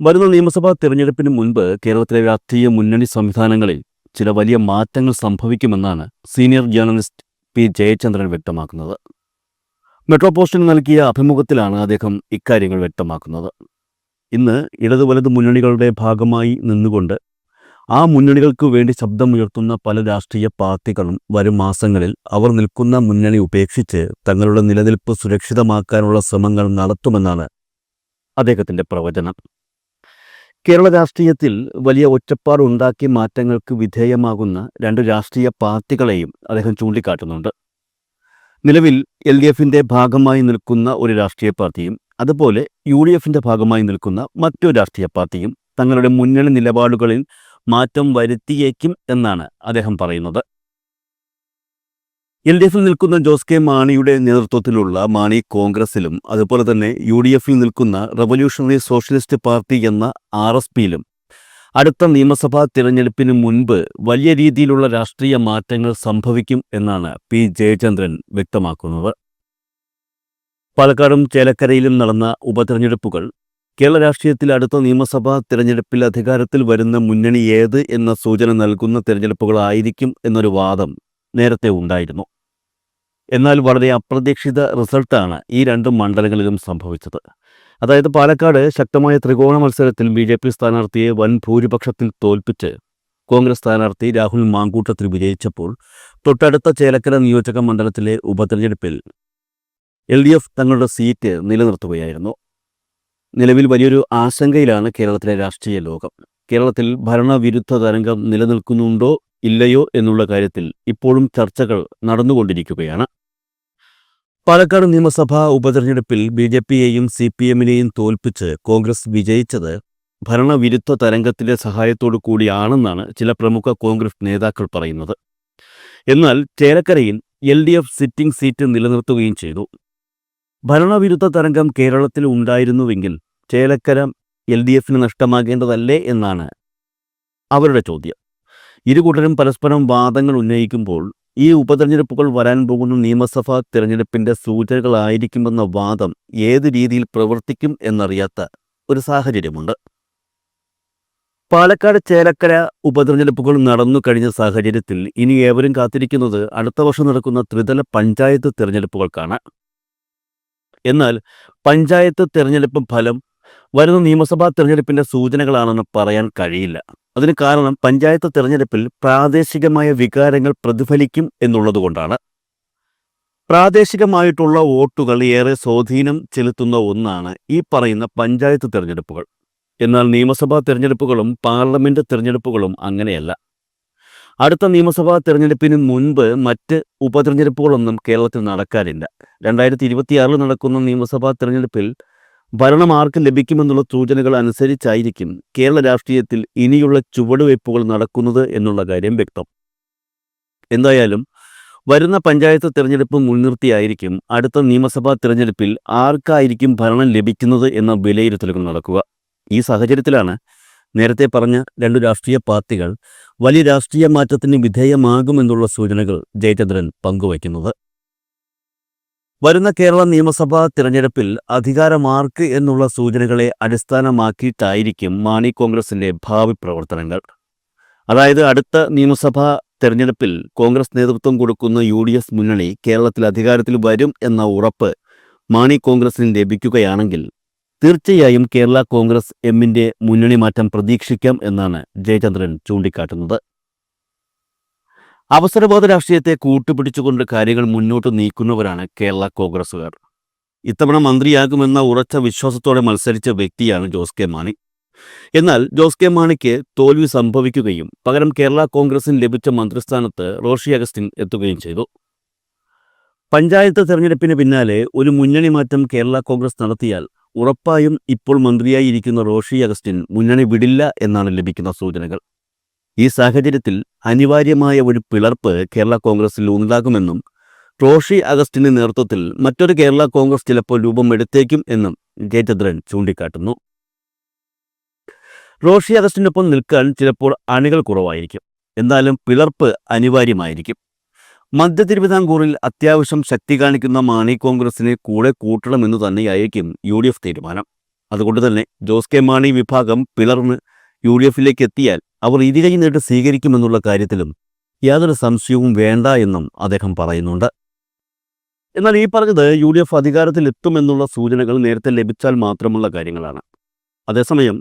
വരുന്ന നിയമസഭാ തെരഞ്ഞെടുപ്പിന് മുൻപ് കേരളത്തിലെ രാഷ്ട്രീയ മുന്നണി സംവിധാനങ്ങളിൽ ചില വലിയ മാറ്റങ്ങൾ സംഭവിക്കുമെന്നാണ് സീനിയർ ജേർണലിസ്റ്റ് പി ജയചന്ദ്രൻ വ്യക്തമാക്കുന്നത്. മെട്രോ പോസ്റ്റിന് നൽകിയ അഭിമുഖത്തിലാണ് അദ്ദേഹം ഇക്കാര്യങ്ങൾ വ്യക്തമാക്കുന്നത്. ഇന്ന് ഇടതു വലത് മുന്നണികളുടെ ഭാഗമായി നിന്നുകൊണ്ട് ആ മുന്നണികൾക്ക് വേണ്ടി ശബ്ദമുയർത്തുന്ന പല രാഷ്ട്രീയ പാർട്ടികളും വരും മാസങ്ങളിൽ അവർ നിൽക്കുന്ന മുന്നണി ഉപേക്ഷിച്ച് തങ്ങളുടെ നിലനിൽപ്പ് സുരക്ഷിതമാക്കാനുള്ള ശ്രമങ്ങൾ നടത്തുമെന്നാണ് അദ്ദേഹത്തിന്റെ പ്രവചനം. കേരള രാഷ്ട്രീയത്തിൽ വലിയ ഒറ്റപ്പാട് ഉണ്ടാക്കി മാറ്റങ്ങൾക്ക് വിധേയമാകുന്ന രണ്ട് രാഷ്ട്രീയ പാർട്ടികളെയും അദ്ദേഹം ചൂണ്ടിക്കാട്ടുന്നുണ്ട്. നിലവിൽ എൽ ഡി എഫിന്റെ ഭാഗമായി നിൽക്കുന്ന ഒരു രാഷ്ട്രീയ പാർട്ടിയും അതുപോലെ യു ഡി എഫിന്റെ ഭാഗമായി നിൽക്കുന്ന മറ്റൊരു രാഷ്ട്രീയ പാർട്ടിയും തങ്ങളുടെ മുന്നണി നിലപാടുകളിൽ മാറ്റം വരുത്തിയേക്കും എന്നാണ് അദ്ദേഹം പറയുന്നത്. എൽ ഡി എഫിൽ നിൽക്കുന്ന ജോസ് കെ മാണിയുടെ നേതൃത്വത്തിലുള്ള മാണി കോൺഗ്രസിലും അതുപോലെ തന്നെ യു ഡി എഫിൽ നിൽക്കുന്ന റവല്യൂഷണറി സോഷ്യലിസ്റ്റ് പാർട്ടി എന്ന ആർ എസ് പിയിലും അടുത്ത നിയമസഭാ തിരഞ്ഞെടുപ്പിന് മുൻപ് വലിയ രീതിയിലുള്ള രാഷ്ട്രീയ മാറ്റങ്ങൾ സംഭവിക്കും എന്നാണ് പി ജയചന്ദ്രൻ വ്യക്തമാക്കുന്നത്. പാലക്കാടും ചേലക്കരയിലും നടന്ന ഉപതെരഞ്ഞെടുപ്പുകൾ കേരള രാഷ്ട്രീയത്തിൽ അടുത്ത നിയമസഭാ തിരഞ്ഞെടുപ്പിൽ അധികാരത്തിൽ വരുന്ന മുന്നണി ഏത് എന്ന സൂചന നൽകുന്ന തിരഞ്ഞെടുപ്പുകളായിരിക്കും എന്നൊരു വാദം നേരത്തെ ഉണ്ടായിരുന്നു. എന്നാൽ വളരെ അപ്രതീക്ഷിത റിസൾട്ടാണ് ഈ രണ്ട് മണ്ഡലങ്ങളിലും സംഭവിച്ചത്. അതായത് പാലക്കാട് ശക്തമായ ത്രികോണ മത്സരത്തിൽ ബി ജെ പി സ്ഥാനാർത്ഥിയെ വൻ ഭൂരിപക്ഷത്തിൽ തോൽപ്പിച്ച് കോൺഗ്രസ് സ്ഥാനാർത്ഥി രാഹുൽ മാങ്കൂട്ടത്തിൽ വിജയിച്ചപ്പോൾ തൊട്ടടുത്ത ചേലക്കര നിയോജക മണ്ഡലത്തിലെ ഉപതെരഞ്ഞെടുപ്പിൽ എൽ ഡി എഫ് തങ്ങളുടെ സീറ്റ് നിലനിർത്തുകയായിരുന്നു. നിലവിൽ വലിയൊരു ആശങ്കയിലാണ് കേരളത്തിലെ രാഷ്ട്രീയ ലോകം. കേരളത്തിൽ ഭരണവിരുദ്ധ തരംഗം നിലനിൽക്കുന്നുണ്ടോ ഇല്ലയോ എന്നുള്ള കാര്യത്തിൽ ഇപ്പോഴും ചർച്ചകൾ നടന്നുകൊണ്ടിരിക്കുകയാണ്. പാലക്കാട് നിയമസഭാ ഉപതെരഞ്ഞെടുപ്പിൽ ബി ജെ പിയെയും സി പി എമ്മിനെയും തോൽപ്പിച്ച് കോൺഗ്രസ് വിജയിച്ചത് ഭരണവിരുദ്ധ തരംഗത്തിന്റെ സഹായത്തോടു കൂടിയാണെന്നാണ് ചില പ്രമുഖ കോൺഗ്രസ് നേതാക്കൾ പറയുന്നത്. എന്നാൽ ചേലക്കരയിൽ L D F sitting seat നിലനിർത്തുകയും ചെയ്തു. ഭരണവിരുദ്ധ തരംഗം കേരളത്തിൽ ഉണ്ടായിരുന്നുവെങ്കിൽ ചേലക്കര എൽ ഡി എഫിന് നഷ്ടമാകേണ്ടതല്ലേ എന്നാണ് അവരുടെ ചോദ്യം. ഇരുകൂട്ടരും പരസ്പരം വാദങ്ങൾ ഉന്നയിക്കുമ്പോൾ ഈ ഉപതെരഞ്ഞെടുപ്പുകൾ വരാൻ പോകുന്ന നിയമസഭാ തിരഞ്ഞെടുപ്പിന്റെ സൂചനകളായിരിക്കുമെന്ന വാദം ഏത് രീതിയിൽ പ്രവർത്തിക്കും എന്നറിയാത്ത ഒരു സാഹചര്യമുണ്ട്. പാലക്കാട് ചേലക്കര ഉപതെരഞ്ഞെടുപ്പുകൾ നടന്നു കഴിഞ്ഞ സാഹചര്യത്തിൽ ഇനി ഏവരും കാത്തിരിക്കുന്നത് അടുത്ത വർഷം നടക്കുന്ന ത്രിതല പഞ്ചായത്ത് തിരഞ്ഞെടുപ്പുകൾക്കാണ്. എന്നാൽ പഞ്ചായത്ത് തിരഞ്ഞെടുപ്പ് ഫലം വരുന്ന നിയമസഭാ തിരഞ്ഞെടുപ്പിന്റെ സൂചനകളാണെന്ന് പറയാൻ കഴിയില്ല. അതിന് കാരണം പഞ്ചായത്ത് തിരഞ്ഞെടുപ്പിൽ പ്രാദേശികമായ വികാരങ്ങൾ പ്രതിഫലിക്കും എന്നുള്ളതുകൊണ്ടാണ്. പ്രാദേശികമായിട്ടുള്ള വോട്ടുകൾ ഏറെ സ്വാധീനം ചെലുത്തുന്ന ഒന്നാണ് ഈ പറയുന്ന പഞ്ചായത്ത് തിരഞ്ഞെടുപ്പുകൾ. എന്നാൽ നിയമസഭാ തിരഞ്ഞെടുപ്പുകളും പാർലമെന്റ് തിരഞ്ഞെടുപ്പുകളും അങ്ങനെയല്ല. അടുത്ത നിയമസഭാ തിരഞ്ഞെടുപ്പിന് മുൻപ് മറ്റ് ഉപതിരഞ്ഞെടുപ്പുകളൊന്നും കേരളത്തിൽ നടക്കാറില്ല രണ്ടായിരത്തി ഇരുപത്തിയാറിൽ നടക്കുന്ന നിയമസഭാ തിരഞ്ഞെടുപ്പിൽ ഭരണം ആർക്ക് ലഭിക്കുമെന്നുള്ള സൂചനകൾ അനുസരിച്ചായിരിക്കും കേരള രാഷ്ട്രീയത്തിൽ ഇനിയുള്ള ചുവടുവയ്പ്പുകൾ നടക്കുന്നത് എന്നുള്ള കാര്യം വ്യക്തം. എന്തായാലും വരുന്ന പഞ്ചായത്ത് തിരഞ്ഞെടുപ്പ് മുൻനിർത്തിയായിരിക്കും അടുത്ത നിയമസഭാ തിരഞ്ഞെടുപ്പിൽ ആർക്കായിരിക്കും ഭരണം ലഭിക്കുന്നത് എന്ന വിലയിരുത്തലുകൾ നടക്കുക. ഈ സാഹചര്യത്തിലാണ് നേരത്തെ പറഞ്ഞ രണ്ടു രാഷ്ട്രീയ പാർട്ടികൾ വലിയ രാഷ്ട്രീയ മാറ്റത്തിന് വിധേയമാകുമെന്നുള്ള സൂചനകൾ ജയചന്ദ്രൻ പങ്കുവയ്ക്കുന്നത്. വരുന്ന കേരള നിയമസഭാ തിരഞ്ഞെടുപ്പിൽ അധികാരമാർക്ക് എന്നുള്ള സൂചനകളെ അടിസ്ഥാനമാക്കിയിട്ടായിരിക്കും മാണി കോൺഗ്രസിന്റെ ഭാവി പ്രവർത്തനങ്ങൾ. അതായത് അടുത്ത നിയമസഭാ തെരഞ്ഞെടുപ്പിൽ കോൺഗ്രസ് നേതൃത്വം കൊടുക്കുന്ന യു ഡി എഫ് മുന്നണി കേരളത്തിൽ അധികാരത്തിൽ വരും എന്ന ഉറപ്പ് മാണി കോൺഗ്രസിന് ലഭിക്കുകയാണെങ്കിൽ തീർച്ചയായും കേരള കോൺഗ്രസ് എമ്മിന്റെ മുന്നണി മാറ്റം പ്രതീക്ഷിക്കാം എന്നാണ് ജയചന്ദ്രൻ ചൂണ്ടിക്കാട്ടുന്നത്. അവസരബോധ രാഷ്ട്രീയത്തെ കൂട്ടുപിടിച്ചുകൊണ്ട് കാര്യങ്ങൾ മുന്നോട്ട് നീക്കുന്നവരാണ് കേരള കോൺഗ്രസുകാർ ഇത്തവണ മന്ത്രിയാകുമെന്ന ഉറച്ച വിശ്വാസത്തോടെ മത്സരിച്ച വ്യക്തിയാണ് ജോസ് കെ മാണി. എന്നാൽ ജോസ് കെ മാണിക്ക് തോൽവി സംഭവിക്കുകയും പകരം കേരള കോൺഗ്രസിന് ലഭിച്ച മന്ത്രിസ്ഥാനത്ത് റോഷി അഗസ്റ്റിൻ എത്തുകയും ചെയ്തു. പഞ്ചായത്ത് തെരഞ്ഞെടുപ്പിന് പിന്നാലെ ഒരു മുന്നണി മാറ്റം കേരള കോൺഗ്രസ് നടത്തിയാൽ ഉറപ്പായും ഇപ്പോൾ മന്ത്രിയായി ഇരിക്കുന്ന റോഷി അഗസ്റ്റിൻ മുന്നണി വിടില്ല എന്നാണ് ലഭിക്കുന്ന സൂചനകൾ. ഈ സാഹചര്യത്തിൽ അനിവാര്യമായ ഒരു പിളർപ്പ് കേരള കോൺഗ്രസിൽ ഉണ്ടാകുമെന്നും റോഷി അഗസ്റ്റിന്റെ നേതൃത്വത്തിൽ മറ്റൊരു കേരള കോൺഗ്രസ് ചിലപ്പോൾ രൂപം എടുത്തേക്കും എന്നും ജയചന്ദ്രൻ ചൂണ്ടിക്കാട്ടുന്നു. റോഷി അഗസ്റ്റിനൊപ്പം നിൽക്കാൻ ചിലപ്പോൾ അണികൾ കുറവായിരിക്കും. എന്നാലും പിളർപ്പ് അനിവാര്യമായിരിക്കും. മധ്യ തിരുവിതാംകൂറിൽ അത്യാവശ്യം ശക്തി കാണിക്കുന്ന മാണി കോൺഗ്രസിനെ കൂടെ കൂട്ടണമെന്ന് തന്നെയായിരിക്കും യു ഡി എഫ് തീരുമാനം. അതുകൊണ്ട് തന്നെ ജോസ് കെ മാണി വിഭാഗം പിളർന്ന് യു ഡി എഫിലേക്ക് എത്തിയാൽ അവർ ഇരുകൈ നീട്ട് സ്വീകരിക്കുമെന്നുള്ള കാര്യത്തിലും യാതൊരു സംശയവും വേണ്ട എന്നും അദ്ദേഹം പറയുന്നുണ്ട്. എന്നാൽ ഈ പറഞ്ഞത് യു ഡി എഫ് അധികാരത്തിലെത്തുമെന്നുള്ള സൂചനകൾ നേരത്തെ ലഭിച്ചാൽ മാത്രമുള്ള കാര്യങ്ങളാണ്. അതേസമയം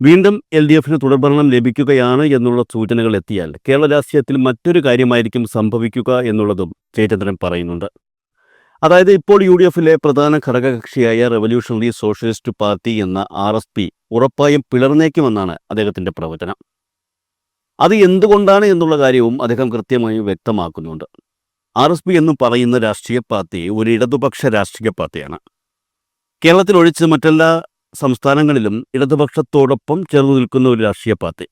വീണ്ടും എൽ ഡി എഫിന് തുടർഭരണം ലഭിക്കുകയാണ് എന്നുള്ള സൂചനകൾ എത്തിയാൽ കേരള രാഷ്ട്രീയത്തിൽ മറ്റൊരു കാര്യമായിരിക്കും സംഭവിക്കുക എന്നുള്ളതും ജയചന്ദ്രൻ പറയുന്നുണ്ട്. അതായത് ഇപ്പോൾ യു ഡി എഫിലെ പ്രധാന ഘടകകക്ഷിയായ റെവല്യൂഷണറി സോഷ്യലിസ്റ്റ് പാർട്ടി എന്ന ആർ എസ് പി ഉറപ്പായും പിളർന്നേക്കുമെന്നാണ് അദ്ദേഹത്തിന്റെ പ്രവചനം. അത് എന്തുകൊണ്ടാണ് എന്നുള്ള കാര്യവും അദ്ദേഹം കൃത്യമായി വ്യക്തമാക്കുന്നുണ്ട്. ആർ എസ് പി എന്ന് പറയുന്ന രാഷ്ട്രീയ പാർട്ടി ഒരു ഇടതുപക്ഷ രാഷ്ട്രീയ പാർട്ടിയാണ്. കേരളത്തിൽ ഒഴിച്ച് മറ്റെല്ലാ സംസ്ഥാനങ്ങളിലും ഇടതുപക്ഷത്തോടൊപ്പം ചേർന്ന് നിൽക്കുന്ന ഒരു രാഷ്ട്രീയ പാർട്ടി.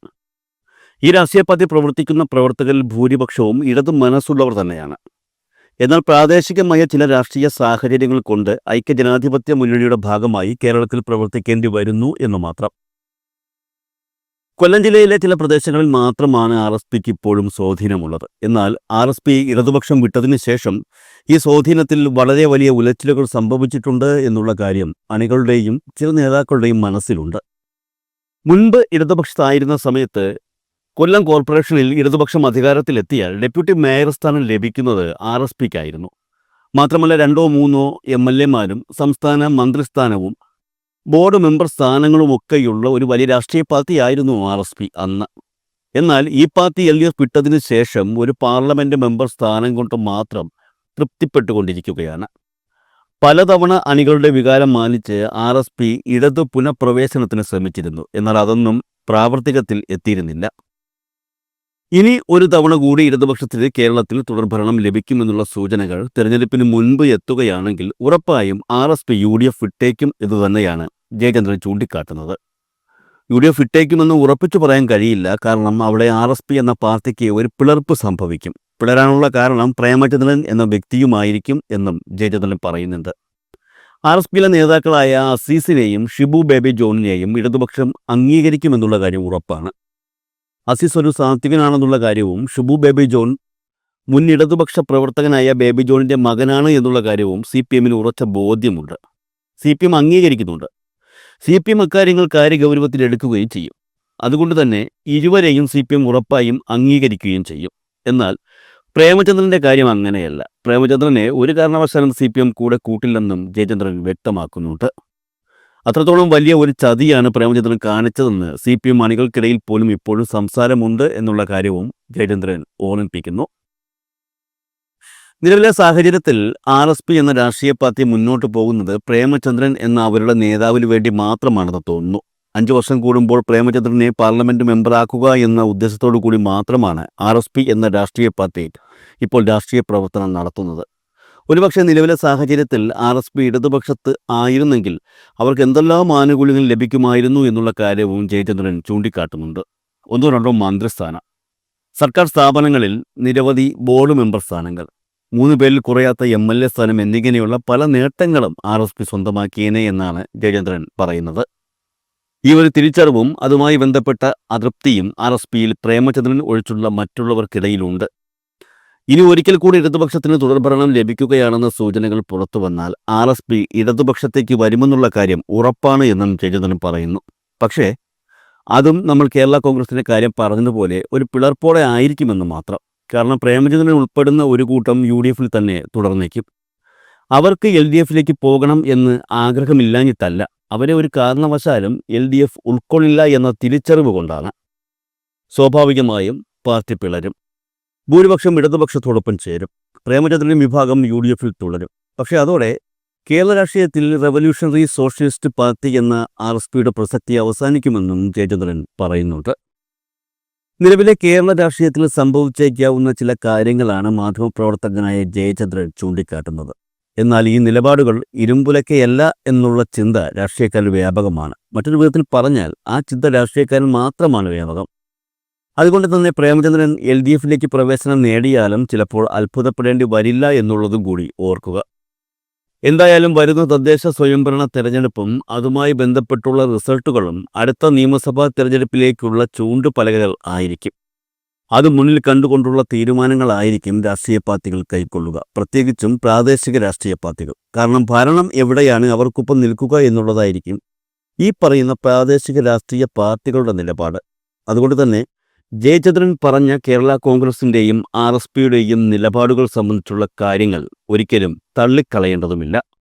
ഈ രാഷ്ട്രീയ പാർട്ടി പ്രവർത്തിക്കുന്ന പ്രവർത്തകരിൽ ഭൂരിപക്ഷവും ഇടതു മനസ്സുള്ളവർ തന്നെയാണ്. എന്നാൽ പ്രാദേശികമായ ചില രാഷ്ട്രീയ സാഹചര്യങ്ങൾ കൊണ്ട് ഐക്യജനാധിപത്യ മുന്നണിയുടെ ഭാഗമായി കേരളത്തിൽ പ്രവർത്തിക്കേണ്ടി വരുന്നു എന്ന് മാത്രം. കൊല്ലം ജില്ലയിലെ ചില പ്രദേശങ്ങളിൽ മാത്രമാണ് ആർ എസ് പിക്ക് ഇപ്പോഴും സ്വാധീനമുള്ളത്. എന്നാൽ ആർ എസ് പി ഇടതുപക്ഷം വിട്ടതിന് ശേഷം ഈ സ്വാധീനത്തിൽ വളരെ വലിയ ഉലച്ചിലുകൾ സംഭവിച്ചിട്ടുണ്ട് എന്നുള്ള കാര്യം അണികളുടെയും ചില നേതാക്കളുടെയും മനസ്സിലുണ്ട്. മുൻപ് ഇടതുപക്ഷത്തായിരുന്ന സമയത്ത് കൊല്ലം കോർപ്പറേഷനിൽ ഇടതുപക്ഷം അധികാരത്തിലെത്തിയാൽ ഡെപ്യൂട്ടി മേയർ സ്ഥാനം ലഭിക്കുന്നത് ആർ എസ് പിക്കായിരുന്നു. മാത്രമല്ല രണ്ടോ മൂന്നോ എം എൽ എമാരും സംസ്ഥാന മന്ത്രിസ്ഥാനവും ബോർഡ് മെമ്പർ സ്ഥാനങ്ങളുമൊക്കെയുള്ള ഒരു വലിയ രാഷ്ട്രീയ പാർട്ടിയായിരുന്നു ആർ എസ് പി അന്ന്. എന്നാൽ ഈ പാർട്ടി എൽ ഡി എഫ് വിട്ടതിന് ശേഷം ഒരു പാർലമെന്റ് മെമ്പർ സ്ഥാനം കൊണ്ട് മാത്രം തൃപ്തിപ്പെട്ടുകൊണ്ടിരിക്കുകയാണ്. പലതവണ അണികളുടെ വികാരം മാനിച്ച് ആർ എസ് പി ഇടതു പുനഃപ്രവേശനത്തിന് ശ്രമിച്ചിരുന്നു. എന്നാൽ അതൊന്നും പ്രാവർത്തികത്തിൽ എത്തിയിരുന്നില്ല. ഇനി ഒരു തവണ കൂടി ഇടതുപക്ഷത്തിന് കേരളത്തിൽ തുടർഭരണം ലഭിക്കുമെന്നുള്ള സൂചനകൾ തെരഞ്ഞെടുപ്പിന് മുൻപ് എത്തുകയാണെങ്കിൽ ഉറപ്പായും R S P U D F വിട്ടേക്കും ഇതുതന്നെയാണ് ജയചന്ദ്രൻ ചൂണ്ടിക്കാട്ടുന്നത്. യു ഡി എഫ് വിട്ടേക്കുമെന്ന് ഉറപ്പിച്ചു പറയാൻ കഴിയില്ല. കാരണം അവിടെ ആർ എസ് പി എന്ന പാർട്ടിക്ക് ഒരു പിളർപ്പ് സംഭവിക്കും. പിളരാനുള്ള കാരണം പ്രേമചന്ദ്രൻ എന്ന വ്യക്തിയുമായിരിക്കും എന്നും ജയചന്ദ്രൻ പറയുന്നുണ്ട്. ആർ എസ് പിയിലെ നേതാക്കളായ അസീസിനെയും ഷിബു ബേബി ജോണിനെയും ഇടതുപക്ഷം അംഗീകരിക്കുമെന്നുള്ള കാര്യം ഉറപ്പാണ്. അസീസ് ഒരു സാത്വികനാണെന്നുള്ള കാര്യവും ഷുബു ബേബി ജോൺ മുൻ ഇടതുപക്ഷ പ്രവർത്തകനായ ബേബി ജോണിന്റെ മകനാണ് എന്നുള്ള കാര്യവും സി പി എമ്മിന് ഉറച്ച ബോധ്യമുണ്ട്. സി പി എം അംഗീകരിക്കുന്നുണ്ട്. സി പി എം അക്കാര്യങ്ങൾ കാര്യഗൗരവത്തിൽ എടുക്കുകയും ചെയ്യും. അതുകൊണ്ട് തന്നെ ഇരുവരെയും സി പി എം ഉറപ്പായും അംഗീകരിക്കുകയും ചെയ്യും. എന്നാൽ പ്രേമചന്ദ്രന്റെ കാര്യം അങ്ങനെയല്ല. പ്രേമചന്ദ്രനെ ഒരു കാരണവശാലും സി പി എം കൂടെ കൂട്ടില്ലെന്നും ജയചന്ദ്രൻ വ്യക്തമാക്കുന്നുണ്ട്. അത്രത്തോളം വലിയ ഒരു ചതിയാണ് പ്രേമചന്ദ്രൻ കാണിച്ചതെന്ന് സി പി എം അണികൾക്കിടയിൽ പോലും ഇപ്പോഴും സംസാരമുണ്ട് എന്നുള്ള കാര്യവും ജയചന്ദ്രൻ ഓർമ്മിപ്പിക്കുന്നു. നിലവിലെ സാഹചര്യത്തിൽ ആർ എസ് പി എന്ന രാഷ്ട്രീയ പാർട്ടി മുന്നോട്ട് പോകുന്നത് പ്രേമചന്ദ്രൻ എന്ന അവരുടെ നേതാവിന് വേണ്ടി മാത്രമാണെന്ന് തോന്നുന്നു. അഞ്ചു വർഷം കൂടുമ്പോൾ പ്രേമചന്ദ്രനെ പാർലമെന്റ് മെമ്പറാക്കുക എന്ന ഉദ്ദേശത്തോടു കൂടി മാത്രമാണ് ആർ എസ് പി എന്ന രാഷ്ട്രീയ പാർട്ടി ഇപ്പോൾ രാഷ്ട്രീയ പ്രവർത്തനം നടത്തുന്നത്. ഒരുപക്ഷെ നിലവിലെ സാഹചര്യത്തിൽ ആർ എസ് പി ഇടതുപക്ഷത്ത് ആയിരുന്നെങ്കിൽ അവർക്ക് എന്തെല്ലാം ആനുകൂല്യങ്ങൾ ലഭിക്കുമായിരുന്നു എന്നുള്ള കാര്യവും ജയചന്ദ്രൻ ചൂണ്ടിക്കാട്ടുന്നുണ്ട്. ഒന്നോ രണ്ടോ മന്ത്രിസ്ഥാനം. സർക്കാർ സ്ഥാപനങ്ങളിൽ നിരവധി ബോർഡ് മെമ്പർ സ്ഥാനങ്ങൾ. മൂന്ന് പേരിൽ കുറയാത്ത എം എൽ എ സ്ഥാനം എന്നിങ്ങനെയുള്ള പല നേട്ടങ്ങളും ആർ എസ് പി സ്വന്തമാക്കിയേനെ എന്നാണ് ജയചന്ദ്രൻ പറയുന്നത്. ഈ ഒരു തിരിച്ചറിവും അതുമായി ബന്ധപ്പെട്ട അതൃപ്തിയും ആർ എസ് പിയിൽ പ്രേമചന്ദ്രൻ ഒഴിച്ചുള്ള മറ്റുള്ളവർക്കിടയിലുണ്ട്. ഇനി ഒരിക്കൽ കൂടി ഇടതുപക്ഷത്തിന് തുടർഭരണം ലഭിക്കുകയാണെന്ന സൂചനകൾ പുറത്തു വന്നാൽ ആർ എസ് പി ഇടതുപക്ഷത്തേക്ക് വരുമെന്നുള്ള കാര്യം ഉറപ്പാണ് എന്നും ജയചന്ദ്രൻ പറയുന്നു. പക്ഷേ അതും നമ്മൾ കേരള കോൺഗ്രസിന്റെ കാര്യം പറഞ്ഞതുപോലെ ഒരു പിളർപ്പോടെ ആയിരിക്കുമെന്ന് മാത്രം. കാരണം പ്രേമചന്ദ്രൻ ഉൾപ്പെടുന്ന ഒരു കൂട്ടം യു ഡി എഫിൽ തന്നെ തുടർന്നേക്കും അവർക്ക് എൽ ഡി എഫിലേക്ക് പോകണം എന്ന് ആഗ്രഹമില്ലാഞ്ഞിട്ടല്ല. അവരെ ഒരു കാരണവശാലും എൽ ഡി എഫ് ഉൾക്കൊള്ളില്ല എന്ന തിരിച്ചറിവ് കൊണ്ടാണ്. സ്വാഭാവികമായും പാർട്ടി പിളരും. ഭൂരിപക്ഷം ഇടതുപക്ഷത്തോടൊപ്പം ചേരും. പ്രേമചന്ദ്രൻ വിഭാഗം യു ഡി എഫിൽ തുടരും. പക്ഷേ അതോടെ കേരള രാഷ്ട്രീയത്തിൽ റെവല്യൂഷണറി സോഷ്യലിസ്റ്റ് പാർട്ടി എന്ന ആർ എസ് പിയുടെ പ്രസക്തി അവസാനിക്കുമെന്നും ജയചന്ദ്രൻ പറയുന്നുണ്ട്. നിലവിലെ കേരള രാഷ്ട്രീയത്തിൽ സംഭവിച്ചേക്കാവുന്ന ചില കാര്യങ്ങളാണ് മാധ്യമപ്രവർത്തകനായ ജയചന്ദ്രൻ ചൂണ്ടിക്കാട്ടുന്നത്. എന്നാൽ ഈ നിലപാടുകൾ ഇരുമ്പുലക്കയല്ല എന്നുള്ള ചിന്ത രാഷ്ട്രീയക്കാരിൽ വ്യാപകമാണ്. മറ്റൊരു വിധത്തിൽ പറഞ്ഞാൽ ആ ചിന്ത രാഷ്ട്രീയക്കാരൻ മാത്രമാണ് വ്യാപകം. അതുകൊണ്ട് തന്നെ പ്രേമചന്ദ്രൻ എൽ ഡി എഫിലേക്ക് പ്രവേശനം നേടിയാലും ചിലപ്പോൾ അത്ഭുതപ്പെടേണ്ടി വരില്ല എന്നുള്ളതും കൂടി ഓർക്കുക. എന്തായാലും വരുന്ന തദ്ദേശ സ്വയംഭരണ തെരഞ്ഞെടുപ്പും അതുമായി ബന്ധപ്പെട്ടുള്ള റിസൾട്ടുകളും അടുത്ത നിയമസഭാ തെരഞ്ഞെടുപ്പിലേക്കുള്ള ചൂണ്ടുപലകകൾ ആയിരിക്കും. അത് മുന്നിൽ കണ്ടുകൊണ്ടുള്ള തീരുമാനങ്ങളായിരിക്കും രാഷ്ട്രീയ പാർട്ടികൾ കൈക്കൊള്ളുക. പ്രത്യേകിച്ചും പ്രാദേശിക രാഷ്ട്രീയ പാർട്ടികൾ. കാരണം ഭരണം എവിടെയാണ് അവർക്കൊപ്പം നിൽക്കുക എന്നുള്ളതായിരിക്കും ഈ പറയുന്ന പ്രാദേശിക രാഷ്ട്രീയ പാർട്ടികളുടെ നിലപാട്. അതുകൊണ്ട് തന്നെ ജയചന്ദ്രൻ പറഞ്ഞ കേരള കോൺഗ്രസിന്റെയും ആർ എസ് പിയുടെയും നിലപാടുകൾ സംബന്ധിച്ചുള്ള കാര്യങ്ങൾ ഒരിക്കലും തള്ളിക്കളയേണ്ടതുമില്ല.